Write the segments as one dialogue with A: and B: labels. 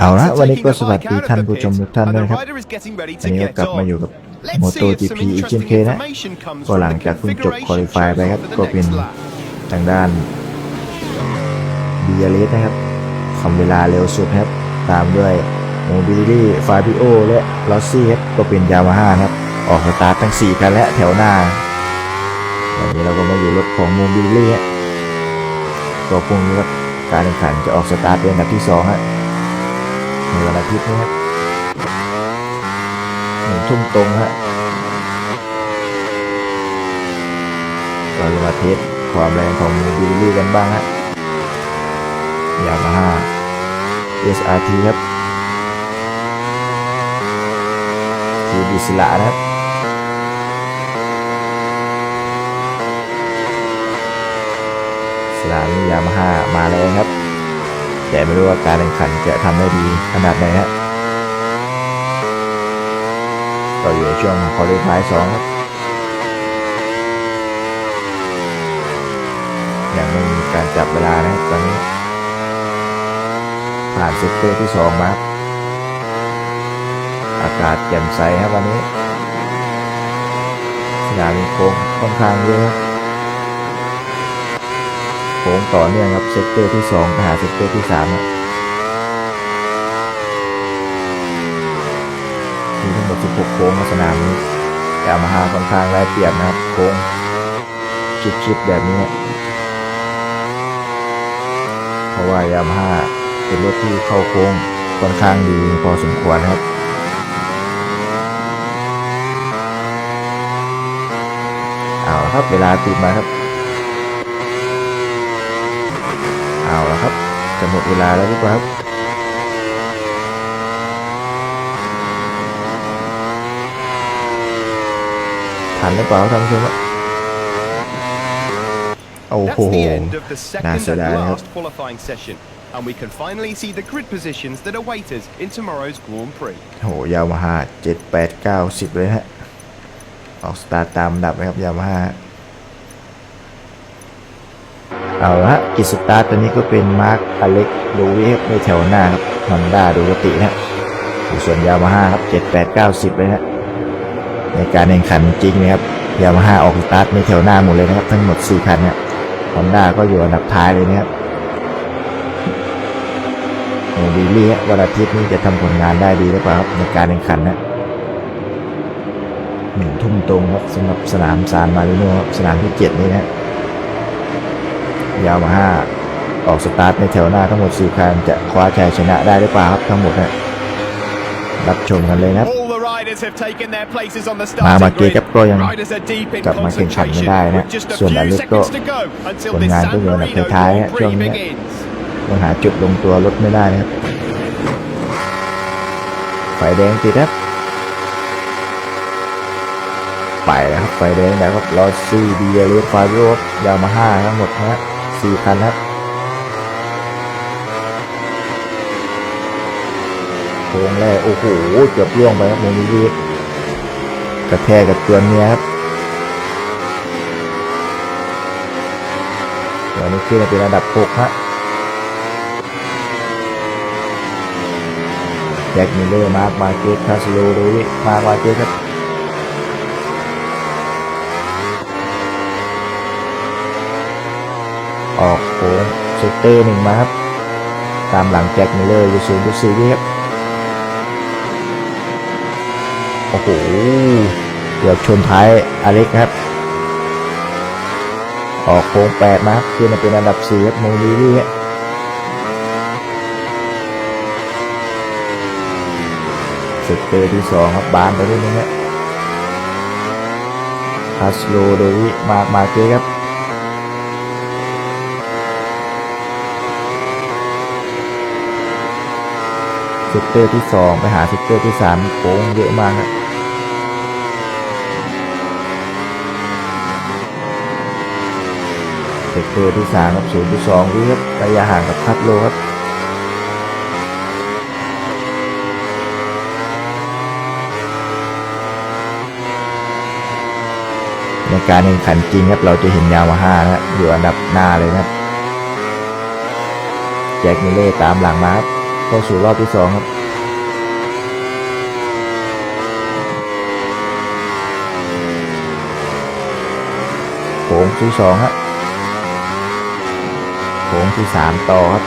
A: เอาละวันนี้ก็สวัสดีท่านผู้ชมทุกท่านด้วยนะครับวันนี้ก็กลับมาอยู่กับ MotoGP อีกเช่นเคยนะก็หลังจากเพิ่งจบคอลิฟายไปครับก็เป็นทางด้านบียาเลสนะครับทำเวลาเร็วสุดครับตามด้วยโมบิลี่ฟาบิโอและลอสซี่ครับก็เป็นยามาฮ่าครับออกสตาร์ททั้ง4คันและแถวหน้าวันนี้เราก็มาอยู่รถของโมบิลี่ก็พรุ่งนี้ครับการแข่งขันจะออกสตาร์ทเป็นอันดับที่2ฮะ ในวันอาทิตย์นะครับหนึ่งทุ่มตรงฮะเราจะมาเทสความแรงของมูบิลี่กันบ้างฮะยามาฮ่า SRT ครับทีดิสละนะครับสลานี่ยามาฮ่ามาแรงครับ แต่ไม่รู้ว่าการแข่งขันจะทำได้ดีขนาดไหนฮะก็อยู่ในช่วงคอลิฟายสองครับยังไม่มีการจับเวลานะครับตอนนี้ ผ่านเซตเตอร์ที่สองมาอากาศแจ่มใสครับวันนี้ สนามมีโค้งค่อนข้างเยอะ โค้งต่อเนื่องครับเซตเตอร์ที่สองไปหาเซตเตอร์ที่สามครับมีทั้งหมด 16 โค้งในสนามนี้แต่มาฮาค่อนข้างได้เปรียบนะครับ โค้งชิดๆแบบนี้เพราะว่ายามาฮ่าเป็นรถที่เข้าโค้งค่อนข้างดีพอสมควรนะครับเอาละครับเวลาติดมาครับ เอาละครับ จะหมดเวลาแล้วหรือเปล่าครับทันหรือเปล่าท่านผู้ชมครับโอ้โห
B: That's the end of the
A: น่า
B: second
A: เสีย
B: and
A: ดายนะครับ
B: last qualifying session, and we can finally see the grid positions that await us in tomorrow's Grand Prix.
A: โหยามาฮ่าเจ็ดแปดเก้าสิบเลยฮะ ออกสตาร์ทตามอันดับนะครับยามาฮ่า เอาละกิจสตาร์ตัวนี้ก็เป็นมาร์คอเล็กลูวิครับในแถวหน้าครับฮอนด้าดูกตินะส่วนยามาฮ่าครับเจ็ดแปดเก้าสิบเลยฮะในการแข่งขันจริงนะครับยามาฮ่าออกสตาร์ทในแถวหน้าหมดเลยนะครับ ทั้งหมดสี่คันเนี่ยฮอนด้าก็อยู่อันดับท้ายเลยนะครับโอดีลี่วันอาทิตย์นี้จะทำผลงานได้ดีหรือเปล่าครับในการแข่งขันนะหนึ่งทุ่มตรงครับสำหรับสนามซานมาริโนครับสนามที่เจ็ดนี้นะ ยาวมาห้าออกสตาร์ทในแถวหน้าทั้งหมดสี่คันจะคว้าชัยชนะได้หรือเปล่าครับทั้งหมดนะรับชมกันเลยนะครับ
B: All the riders have taken their places on the
A: มา
B: starting
A: มาเก
B: grid.
A: ครับก็ยัง
B: Riders are deep in
A: กลับมาแข่งขันไม่
B: concentration
A: ได้นะ
B: with just a
A: ส่วนอ
B: few
A: เล็กก็
B: seconds to go until
A: ผล
B: this
A: งาน
B: San
A: ก็อยู่อันดับ
B: Marino
A: ท้ายๆ
B: Grand
A: ฮะช่วง
B: Prix
A: นี้
B: begins.
A: ยังหาจุดลงตัวรถไม่ได้นะครับไฟแดงติดครับไปแล้วครับไฟแดงแล้วครับรอซี่ดีเอเลฟาโรสยามาฮ่าทั้งหมดนะฮะ สี่คันครับโค้งแรกโอ้โหเกือบล่วงไปครับโมนิลีกระแทกกับตัวเนี้ยครับตัวนี้ขึ้นเป็นระดับหกฮะแจ็คมิลเลอร์มาร์คมาเกตคาสโลโดวิมาร์คมาเกตครับ ออกโค้งเซตเตอร์หนึ่งมาครับ ตามหลังแจ็คมิเลอร์อยู่ศูนย์จุดสี่วิครับ โอ้โหเกือบชนท้ายอเล็กครับ ออกโค้งแปดมาครับขึ้นมาเป็นอันดับสี่ครับโมลีลี่ครับเตเตอร์ที่สองครับบานไปนิดนึงฮะฮัสโลโดยมามาเกครับ เซตเตอร์ที่สองไปหาเซตเตอร์ที่สามโค้งเยอะมากครับเซตเตอร์ที่สามกับศูนย์ที่สองวิครับระยะห่างกับพัดโลครับในการแข่งขันจริงครับเราจะเห็นยามาฮ่านะอยู่อันดับหน้าเลยนะครับแจ็คมิเล่ตามหลังมาครับ เข้าสู่รอบที่สองครับโค้งที่สองครับโค้งที่สามต่อครับ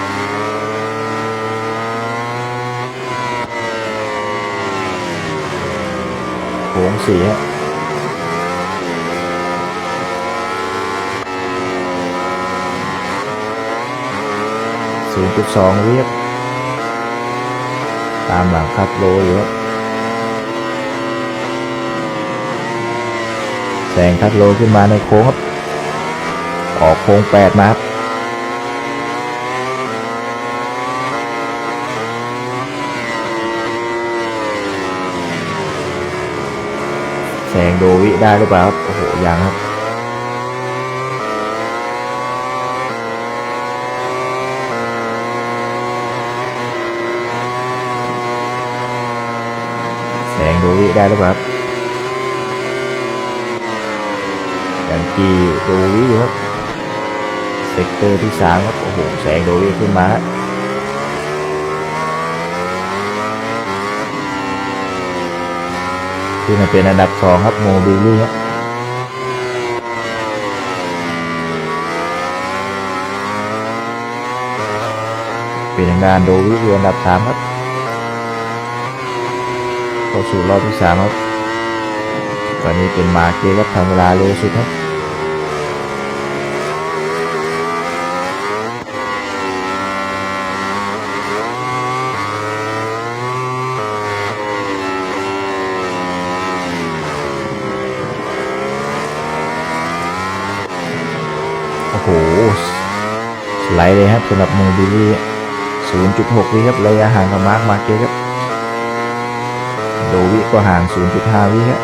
A: โค้งสี่ฮะศูนย์จุดสองวิครับ ตามหลังคัดโลอยู่ครับแซงคัดโลขึ้นมาในโค้งครับ ออกโค้งแปดมาครับแซงโดวิได้หรือเปล่าครับ โอ้โหยังครับ วิได้หรือเปล่าครับยังกีโดวิอยู่ครับเซกเตอร์ที่สามครับโอ้โหแสงโดวิขึ้นมาขึ้นมาเป็นอันดับสองครับโมบิลี่ครับเป็นงานโดวิอยู่อันดับสามครับ เข้าสู่รอบที่สามครับตอนนี้เป็นมาเกครับทำเวลาเร็วสุดครับโอ้โหสไลด์เลยครับสำหรับโมบิลี่0.6วิครับระยะห่างกับมาร์คมาเกครับ โดวิก็ห่าง 0.5 วิครับ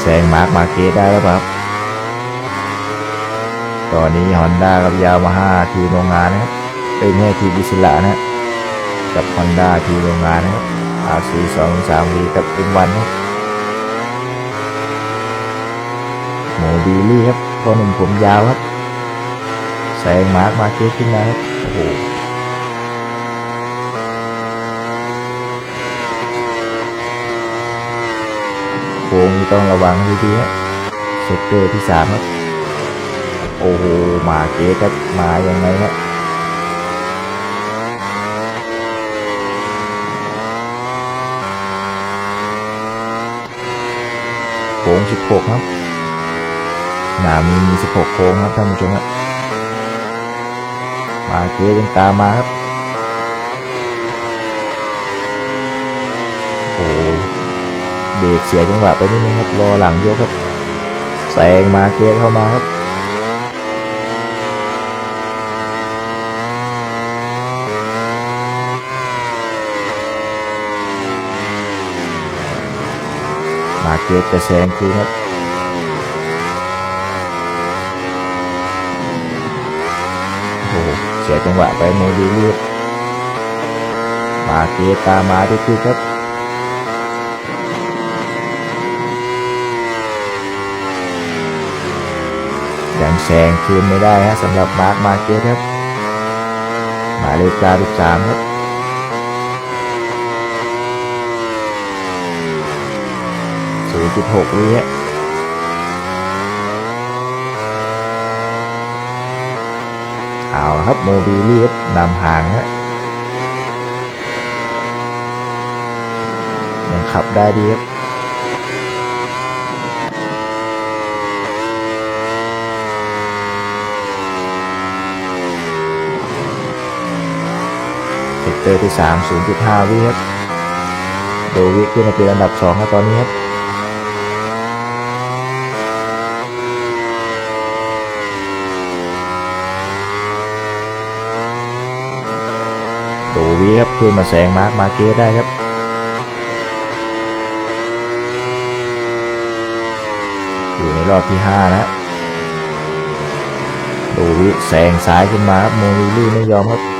A: แซงมาร์คมาเกตได้แล้วครับ ตอนนี้ฮอนด้ากับยาวมาฮ่าทีโรงงานนะครับเป็นแค่ทีมอิสระนะ กับฮอนด้าทีโรงงานนะครับ RC 2 3 V กับ M1 นะครับโมดีลี่ครับพอหนุ่มผมยาวครับแซงมาร์คมาเกตขึ้นมาครับโอ้โห ต้องระวังดีๆฮะเซกเตอร์ที่สามครับโอ้โหมาเกตครับมายังไงฮะโค้ง16ครับหนามีมี16โค้งครับท่านผู้ชมครับมาเกตยังตามมาครับ โอ้โห เบรกเสียจังหวะไปนิดนึงครับรอหลังยกครับแซงมาเกตเข้ามาครับมาเกตจะแซงคืนครับโอ้โหเสียจังหวะไปโมดีเลือดมาเกตตามมาด้วยคือครับ ยังแซงคืนไม่ได้ฮะสำหรับมาร์คมาเก็ตครับหมายเลขการสามครับศูนย์จุดหกวิฮะเอาครับโมบิลีครับนำห่างฮะยังขับได้ดีครับ เซกเตอร์ที่สามศูนย์จุดห้าวิครับโดวิขึ้นมาเป็นอันดับสองครับตอนนี้ครับโดวิครับขึ้นมาแซงมาร์คมาเกตได้ครับอยู่ในรอบที่ห้านะโดวิแซงซ้ายขึ้นมาครับโมลิลี่ไม่ยอมครับ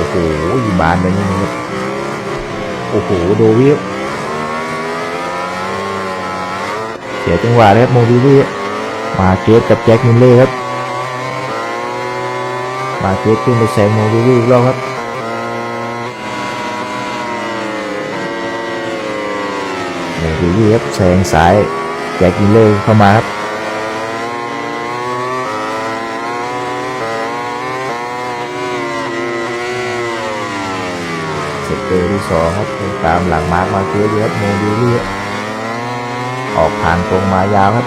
A: โอ้โหบานเลยนี่โอ้โหโดวิเสียจังหวะเลยครับโมดิลี่มาเกตกับแจ็คมิลเล่ครับมาเกตขึ้นไปแซงโมดิลี่อีกรอบครับโมบิลี่ครับแซงสายแจ็คมิลเล่เข้ามาครับ เซตเตอร์ที่สองครับตามหลังมาร์คมาเกตอยู่ครับโมบิลี่ครับออกทางตรงมายาวครับ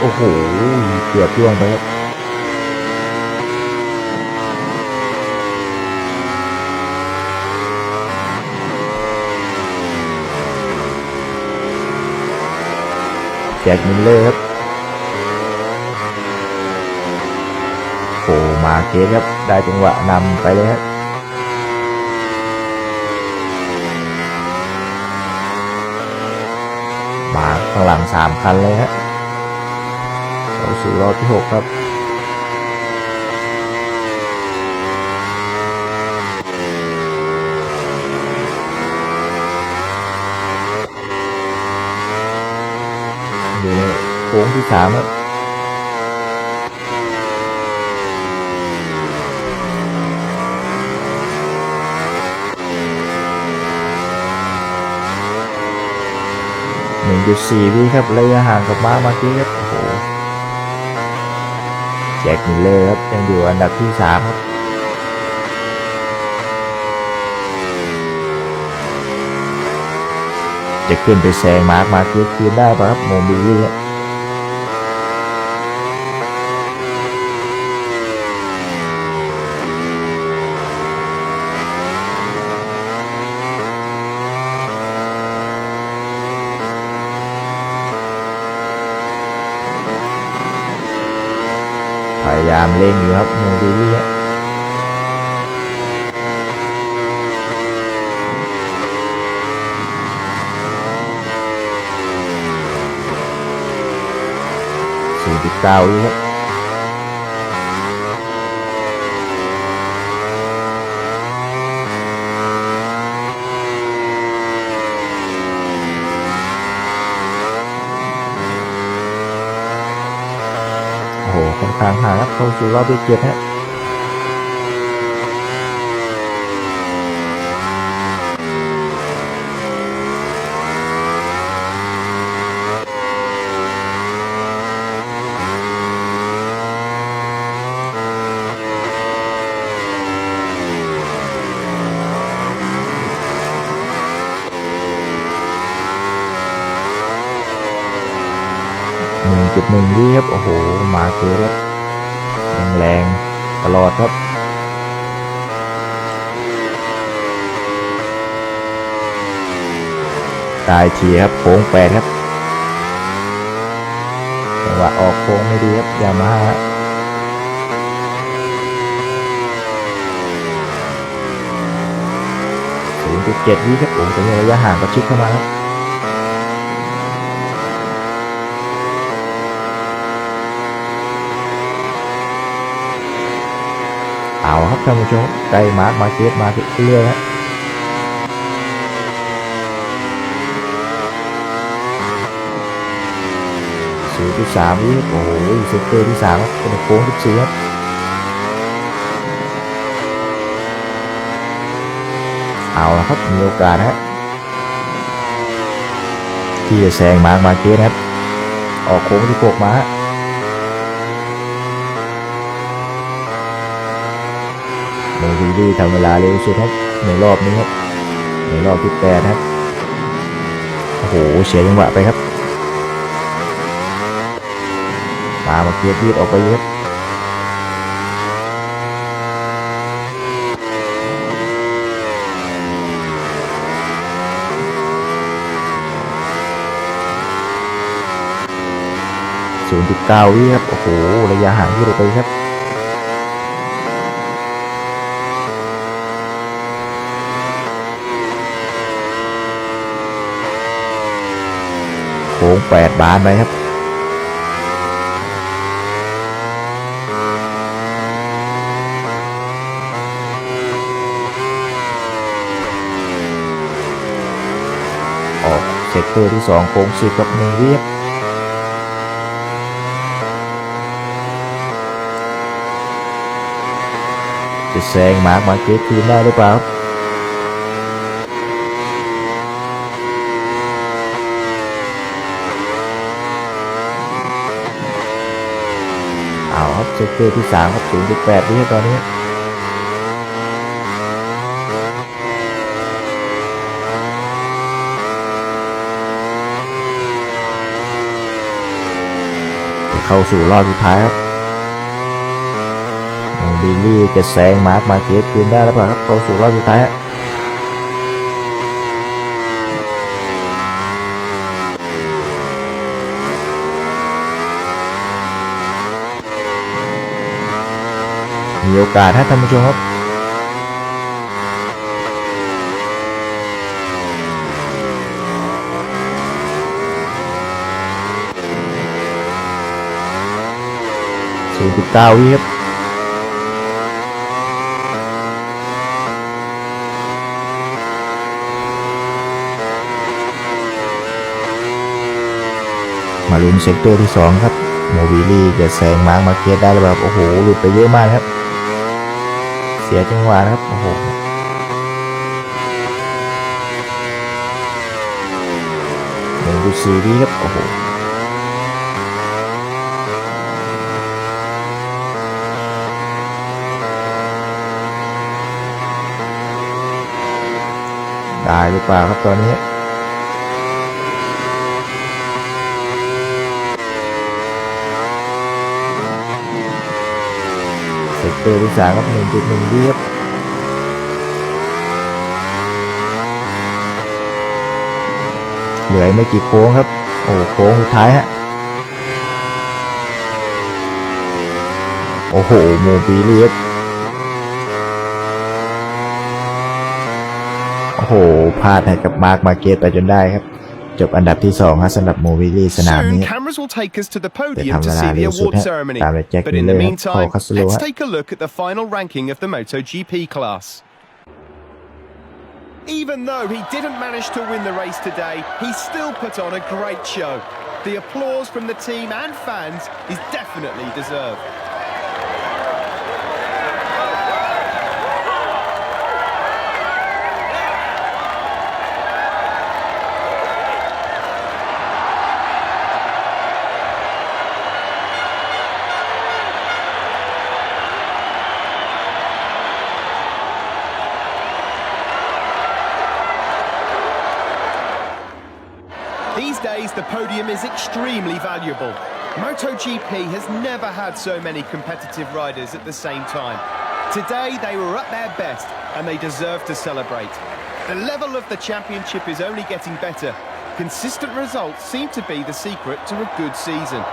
A: โอ้โหเกือบล่วงไปครับแจ็คมิลเลอร์ครับ เกตครับ ได้จังหวะนำไปเลยครับมาข้างหลังสามคันเลยฮะเข้าสู่รอบที่6ครับอยู่ในโค้งที่3ครับ 1.4วิครับระยะห่างกับมาร์คมาร์เก็ตครับโอ้โหแจ็คมิลเลอร์ครับยังอยู่อันดับที่3ครับจะขึ้นไปแซงมาร์คมาร์เก็ตคืนได้ป่ะครับโมบิลี่ครับ พยายามเล่งอยู่ครับโมบิลี่ครับสี่สิบเก้าวิครับ โอ้โหค่อนข้างห่างครับ เข้าสู่รอบที่เจ็ดฮะหนึ่งจุดหนึ่งวิครับ โอ้โห มาเกินแล้วยั งแรงตลอดครับ ตายทีครับโค้งแปดครับจังหวะออกโค้งไม่ดีครับยามาฮ่าศูนย์จุดเจ็ดวิครับโอ้โหตอนนี้ระยะห่างกับชิดเข้ามาครับ เอาครับท่านผู้ชมใกล้มาร์คมาเก็ตมาเรื่อยๆฮะศูนย์จุดสามวิโอ้โหเซกเตอร์ที่สามเป็นโค้งที่สี่ครับเอาละครับมีโอกาสฮะที่จะแซงมาร์คมาเก็ตครับออกโค้งที่หกมาฮะ โมบิลี่ทำเวลาเร็วสุดครับในรอบนี้ครับในรอบที่แปดนะครับโอ้โหเสียจังหวะไปครับมามาเกียร์ยืดออกไปเยอะศูนย์จุดเก้าวิครับ โอ้โห ระยะห่างยืดออกไปครับ แปดบาทไปครับออกเซกเตอร์ที่สองโค้งสิบกับเนเวียบจะแซงมาร์คมาเก็ตคืนได้หรือเปล่า เอาคเซกเตอร์ที่สามครับศูนย์จุดแปดวิตอนนี้เข้าสู่รอบสุดท้ายครับบิลลี่จะแซงมาร์คมาเก็ตคืนได้แล้วเปล่าครับเข้าสู่รอบสุดท้ายฮะ มีโอกาสให้ท่านผู้ชมครับศูนย์จุดเก้าวิครับมาลุ้นเซกเตอร์ที่สองครับ โมบิลี่จะแซงมาร์คมาเก็ตได้หรือเปล่าโอ้โห หลุดไปเยอะมากครับ เสียจังหวะนะครับ โอ้โหหนึ่งจุดสี่วิครับ โอ้โหได้หรือเปล่าครับตอนนี้ อร์ที่สามครับหนึ่งจุดหนึ่งวิครับเหลืออีกไม่กี่โค้งครับ โอ้โค้งสุดท้ายฮะ โอ้โหโมบิลีครับโอ้โหพลาดให้กับมาร์คมาเกตไปจนได้ครับ จบอันดับที่2ครับสำหรับโมวิลี่สนาม
B: Soon,
A: นี้
B: cameras will take us to the
A: เดี๋ยว
B: podium
A: ทำ
B: to
A: เวลา
B: see the
A: เร็วสุด
B: award
A: ฮะ
B: ceremony.
A: ตามไปแจ็ค
B: But
A: มิล
B: in
A: เลอ
B: the
A: ร์ครับพอ
B: meantime,
A: คัสโล
B: let's
A: ฮะ
B: take a look at the final ranking of the MotoGP class. Even though he didn't manage to win the race today, he still put on a great show. The applause from the team and fans is definitely deserved. Days, the podium is extremely valuable. MotoGP has never had so many competitive riders at the same time. Today, they were at their best and they deserve to celebrate. The level of the championship is only getting better. Consistent results seem to be the secret to a good season.